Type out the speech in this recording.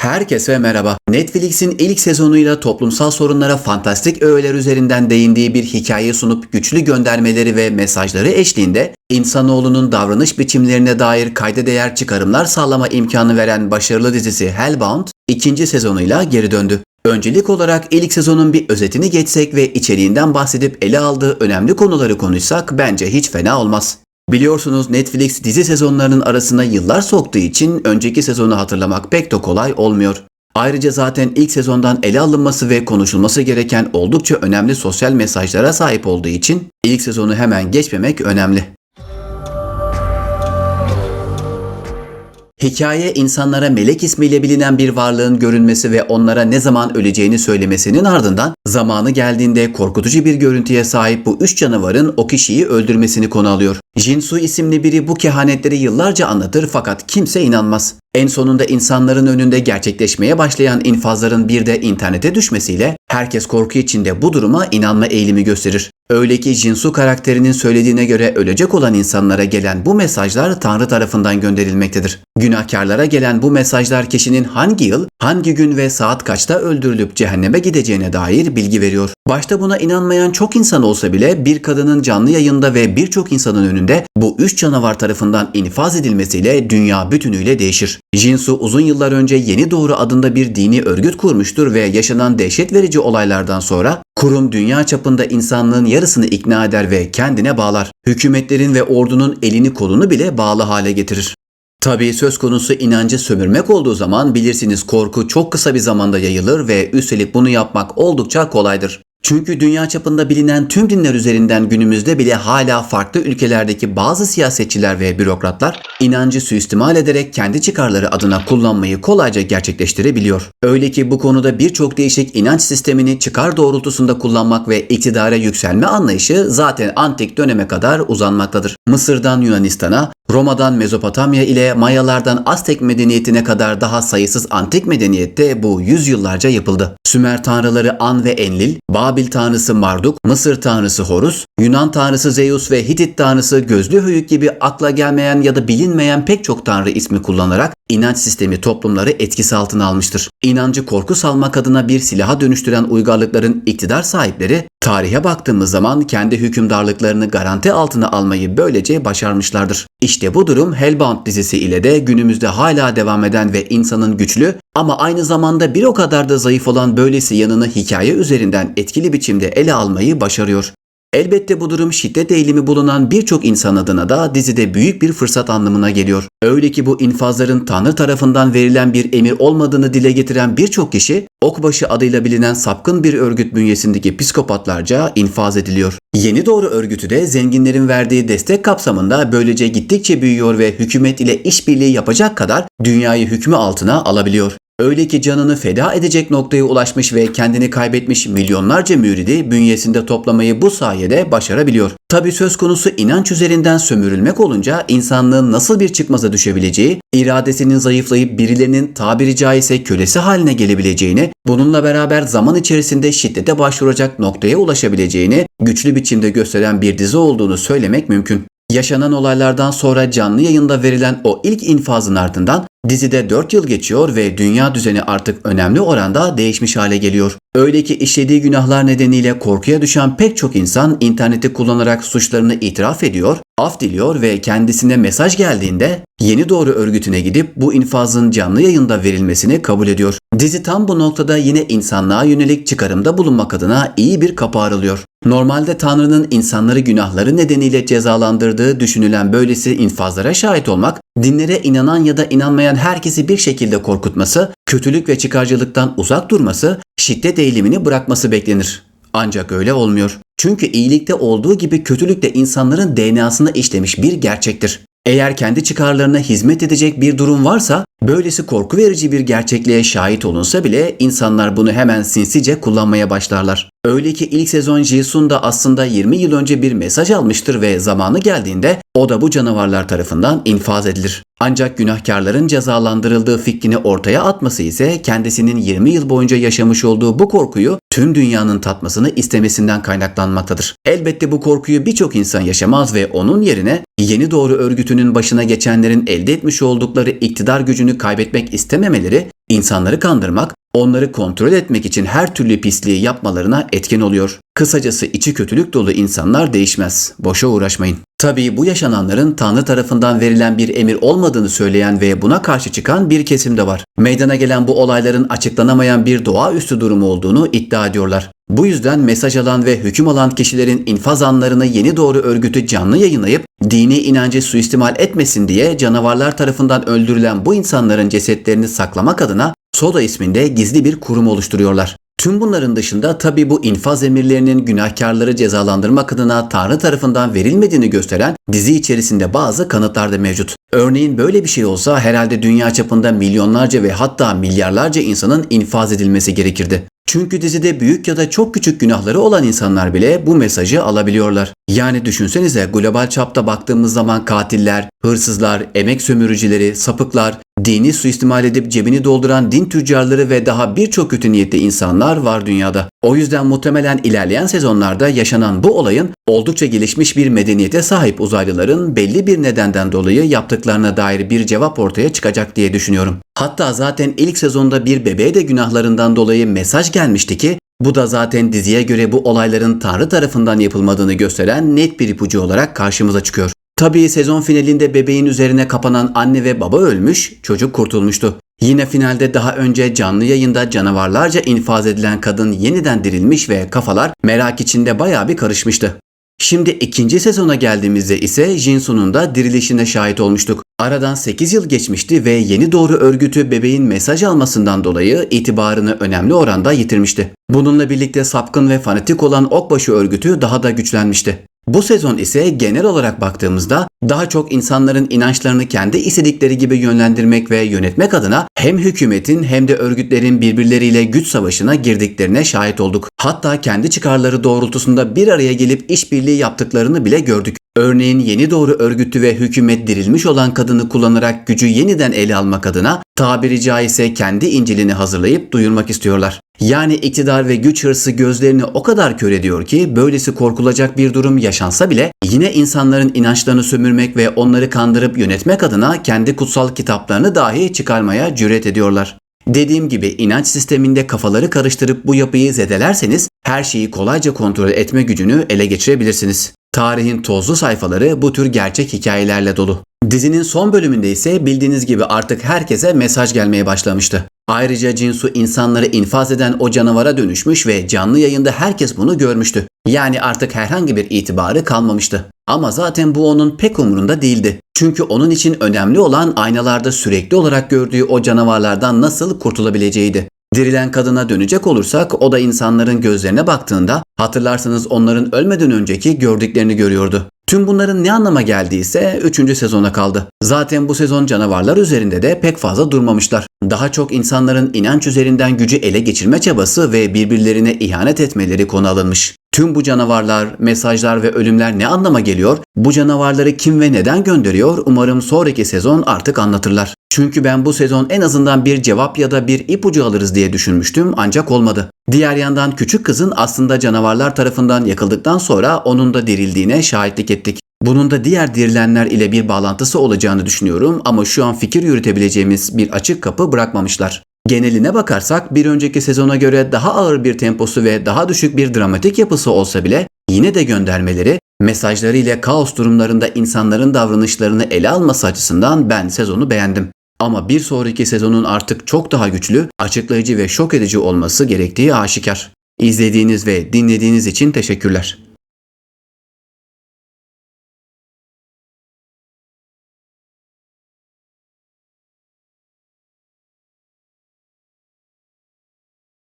Herkese merhaba. Netflix'in ilk sezonuyla toplumsal sorunlara fantastik öğeler üzerinden değindiği bir hikaye sunup güçlü göndermeleri ve mesajları eşliğinde insanoğlunun davranış biçimlerine dair kayda değer çıkarımlar sağlama imkanı veren başarılı dizisi Hellbound ikinci sezonuyla geri döndü. Öncelik olarak ilk sezonun bir özetini geçsek ve içeriğinden bahsedip ele aldığı önemli konuları konuşsak bence hiç fena olmaz. Biliyorsunuz Netflix dizi sezonlarının arasına yıllar soktuğu için önceki sezonu hatırlamak pek de kolay olmuyor. Ayrıca zaten ilk sezondan ele alınması ve konuşulması gereken oldukça önemli sosyal mesajlara sahip olduğu için ilk sezonu hemen geçmemek önemli. Hikaye insanlara melek ismiyle bilinen bir varlığın görünmesi ve onlara ne zaman öleceğini söylemesinin ardından zamanı geldiğinde korkutucu bir görüntüye sahip bu üç canavarın o kişiyi öldürmesini konu alıyor. Jinsu isimli biri bu kehanetleri yıllarca anlatır fakat kimse inanmaz. En sonunda insanların önünde gerçekleşmeye başlayan infazların bir de internete düşmesiyle herkes korku içinde bu duruma inanma eğilimi gösterir. Öyle ki Jinsu karakterinin söylediğine göre ölecek olan insanlara gelen bu mesajlar Tanrı tarafından gönderilmektedir. Günahkarlara gelen bu mesajlar kişinin hangi yıl, hangi gün ve saat kaçta öldürülüp cehenneme gideceğine dair bilgi veriyor. Başta buna inanmayan çok insan olsa bile bir kadının canlı yayında ve birçok insanın önünde bu üç canavar tarafından infaz edilmesiyle dünya bütünüyle değişir. Jinsu uzun yıllar önce Yeni Doğru adında bir dini örgüt kurmuştur ve yaşanan dehşet verici olaylardan sonra kurum dünya çapında insanlığın yarısını ikna eder ve kendine bağlar. Hükümetlerin ve ordunun elini kolunu bile bağlı hale getirir. Tabii söz konusu inancı sömürmek olduğu zaman bilirsiniz korku çok kısa bir zamanda yayılır ve üstelik bunu yapmak oldukça kolaydır. Çünkü dünya çapında bilinen tüm dinler üzerinden günümüzde bile hala farklı ülkelerdeki bazı siyasetçiler ve bürokratlar inancı suistimal ederek kendi çıkarları adına kullanmayı kolayca gerçekleştirebiliyor. Öyle ki bu konuda birçok değişik inanç sistemini çıkar doğrultusunda kullanmak ve iktidara yükselme anlayışı zaten antik döneme kadar uzanmaktadır. Mısır'dan Yunanistan'a, Roma'dan Mezopotamya ile Mayalardan Aztek medeniyetine kadar daha sayısız antik medeniyette bu yüzyıllarca yapıldı. Sümer tanrıları An ve Enlil, Babil tanrısı Marduk, Mısır tanrısı Horus, Yunan tanrısı Zeus ve Hitit tanrısı Gözlü Höyük gibi akla gelmeyen ya da bilinmeyen pek çok tanrı ismi kullanarak inanç sistemi toplumları etkisi altına almıştır. İnancı korku salmak adına bir silaha dönüştüren uygarlıkların iktidar sahipleri tarihe baktığımız zaman kendi hükümdarlıklarını garanti altına almayı böylece başarmışlardır. İşte bu durum Hellbound dizisi ile de günümüzde hala devam eden ve insanın güçlü ama aynı zamanda bir o kadar da zayıf olan böylesi yanını hikaye üzerinden etkili biçimde ele almayı başarıyor. Elbette bu durum şiddet eğilimi bulunan birçok insan adına da dizide büyük bir fırsat anlamına geliyor. Öyle ki bu infazların Tanrı tarafından verilen bir emir olmadığını dile getiren birçok kişi Okbaşı adıyla bilinen sapkın bir örgüt bünyesindeki psikopatlarca infaz ediliyor. Yeni Doğru örgütü de zenginlerin verdiği destek kapsamında böylece gittikçe büyüyor ve hükümet ile işbirliği yapacak kadar dünyayı hükmü altına alabiliyor. Öyle ki canını feda edecek noktaya ulaşmış ve kendini kaybetmiş milyonlarca müridi bünyesinde toplamayı bu sayede başarabiliyor. Tabi söz konusu inanç üzerinden sömürülmek olunca insanlığın nasıl bir çıkmaza düşebileceği, iradesinin zayıflayıp birilerinin tabiri caizse kölesi haline gelebileceğini, bununla beraber zaman içerisinde şiddete başvuracak noktaya ulaşabileceğini güçlü biçimde gösteren bir dizi olduğunu söylemek mümkün. Yaşanan olaylardan sonra canlı yayında verilen o ilk infazın ardından dizide 4 yıl geçiyor ve dünya düzeni artık önemli oranda değişmiş hale geliyor. Öyle ki işlediği günahlar nedeniyle korkuya düşen pek çok insan interneti kullanarak suçlarını itiraf ediyor, af diliyor ve kendisine mesaj geldiğinde Yeni Doğru örgütüne gidip bu infazın canlı yayında verilmesini kabul ediyor. Dizi tam bu noktada yine insanlığa yönelik çıkarımda bulunmak adına iyi bir kapı aralıyor. Normalde Tanrı'nın insanları günahları nedeniyle cezalandırdığı düşünülen böylesi infazlara şahit olmak, dinlere inanan ya da inanmayan herkesi bir şekilde korkutması, kötülük ve çıkarcılıktan uzak durması, şiddet eğilimini bırakması beklenir. Ancak öyle olmuyor. Çünkü iyilikte olduğu gibi kötülük de insanların DNA'sına işlemiş bir gerçektir. Eğer kendi çıkarlarına hizmet edecek bir durum varsa, böylesi korku verici bir gerçekliğe şahit olunsa bile insanlar bunu hemen sinsice kullanmaya başlarlar. Öyle ki ilk sezon Jisun da aslında 20 yıl önce bir mesaj almıştır ve zamanı geldiğinde o da bu canavarlar tarafından infaz edilir. Ancak günahkarların cezalandırıldığı fikrini ortaya atması ise kendisinin 20 yıl boyunca yaşamış olduğu bu korkuyu tüm dünyanın tatmasını istemesinden kaynaklanmaktadır. Elbette bu korkuyu birçok insan yaşamaz ve onun yerine Yeni Doğru örgütünün başına geçenlerin elde etmiş oldukları iktidar gücünü kaybetmek istememeleri insanları kandırmak, onları kontrol etmek için her türlü pisliği yapmalarına etken oluyor. Kısacası içi kötülük dolu insanlar değişmez. Boşa uğraşmayın. Tabii bu yaşananların Tanrı tarafından verilen bir emir olmadığını söyleyen ve buna karşı çıkan bir kesim de var. Meydana gelen bu olayların açıklanamayan bir doğaüstü durumu olduğunu iddia ediyorlar. Bu yüzden mesaj alan ve hüküm alan kişilerin infaz anlarını yeni doğru örgütü canlı yayınlayıp dini inancı suistimal etmesin diye canavarlar tarafından öldürülen bu insanların cesetlerini saklamak adına Soda isminde gizli bir kurum oluşturuyorlar. Tüm bunların dışında tabi bu infaz emirlerinin günahkarları cezalandırmak adına Tanrı tarafından verilmediğini gösteren dizi içerisinde bazı kanıtlar da mevcut. Örneğin böyle bir şey olsa herhalde dünya çapında milyonlarca ve hatta milyarlarca insanın infaz edilmesi gerekirdi. Çünkü dizide büyük ya da çok küçük günahları olan insanlar bile bu mesajı alabiliyorlar. Yani düşünsenize global çapta baktığımız zaman katiller, hırsızlar, emek sömürücüleri, sapıklar, dini suistimal edip cebini dolduran din tüccarları ve daha birçok kötü niyetli insanlar var dünyada. O yüzden muhtemelen ilerleyen sezonlarda yaşanan bu olayın oldukça gelişmiş bir medeniyete sahip uzaylıların belli bir nedenden dolayı yaptıklarına dair bir cevap ortaya çıkacak diye düşünüyorum. Hatta zaten ilk sezonda bir bebeğe de günahlarından dolayı mesaj gelmişti ki bu da zaten diziye göre bu olayların Tanrı tarafından yapılmadığını gösteren net bir ipucu olarak karşımıza çıkıyor. Tabii sezon finalinde bebeğin üzerine kapanan anne ve baba ölmüş, çocuk kurtulmuştu. Yine finalde daha önce canlı yayında canavarlarca infaz edilen kadın yeniden dirilmiş ve kafalar merak içinde bayağı bir karışmıştı. Şimdi ikinci sezona geldiğimizde ise Jinsu'nun da dirilişine şahit olmuştuk. Aradan 8 yıl geçmişti ve yeni doğru örgütü bebeğin mesaj almasından dolayı itibarını önemli oranda yitirmişti. Bununla birlikte sapkın ve fanatik olan Okbaşı örgütü daha da güçlenmişti. Bu sezon ise genel olarak baktığımızda daha çok insanların inançlarını kendi istedikleri gibi yönlendirmek ve yönetmek adına hem hükümetin hem de örgütlerin birbirleriyle güç savaşına girdiklerine şahit olduk. Hatta kendi çıkarları doğrultusunda bir araya gelip işbirliği yaptıklarını bile gördük. Örneğin yeni doğru örgütü ve hükümet dirilmiş olan kadını kullanarak gücü yeniden ele almak adına tabiri caizse kendi İncil'ini hazırlayıp duyurmak istiyorlar. Yani iktidar ve güç hırsı gözlerini o kadar kör ediyor ki böylesi korkulacak bir durum yaşansa bile yine insanların inançlarını sömürmek ve onları kandırıp yönetmek adına kendi kutsal kitaplarını dahi çıkarmaya cüret ediyorlar. Dediğim gibi inanç sisteminde kafaları karıştırıp bu yapıyı zedelerseniz her şeyi kolayca kontrol etme gücünü ele geçirebilirsiniz. Tarihin tozlu sayfaları bu tür gerçek hikayelerle dolu. Dizinin son bölümünde ise bildiğiniz gibi artık herkese mesaj gelmeye başlamıştı. Ayrıca Jinsu insanları infaz eden o canavara dönüşmüş ve canlı yayında herkes bunu görmüştü. Yani artık herhangi bir itibarı kalmamıştı. Ama zaten bu onun pek umurunda değildi. Çünkü onun için önemli olan aynalarda sürekli olarak gördüğü o canavarlardan nasıl kurtulabileceğiydi. Dirilen kadına dönecek olursak o da insanların gözlerine baktığında hatırlarsanız onların ölmeden önceki gördüklerini görüyordu. Tüm bunların ne anlama geldiyse 3. sezona kaldı. Zaten bu sezon canavarlar üzerinde de pek fazla durmamışlar. Daha çok insanların inanç üzerinden gücü ele geçirme çabası ve birbirlerine ihanet etmeleri konu alınmış. Tüm bu canavarlar, mesajlar ve ölümler ne anlama geliyor? Bu canavarları kim ve neden gönderiyor? Umarım sonraki sezon artık anlatırlar. Çünkü ben bu sezon en azından bir cevap ya da bir ipucu alırız diye düşünmüştüm ancak olmadı. Diğer yandan küçük kızın aslında canavarlar tarafından yakıldıktan sonra onun da dirildiğine şahitlik ettik. Bunun da diğer dirilenler ile bir bağlantısı olacağını düşünüyorum ama şu an fikir yürütebileceğimiz bir açık kapı bırakmamışlar. Geneline bakarsak bir önceki sezona göre daha ağır bir temposu ve daha düşük bir dramatik yapısı olsa bile yine de göndermeleri mesajları ile kaos durumlarında insanların davranışlarını ele alması açısından ben sezonu beğendim. Ama bir sonraki sezonun artık çok daha güçlü, açıklayıcı ve şok edici olması gerektiği aşikar. İzlediğiniz ve dinlediğiniz için teşekkürler.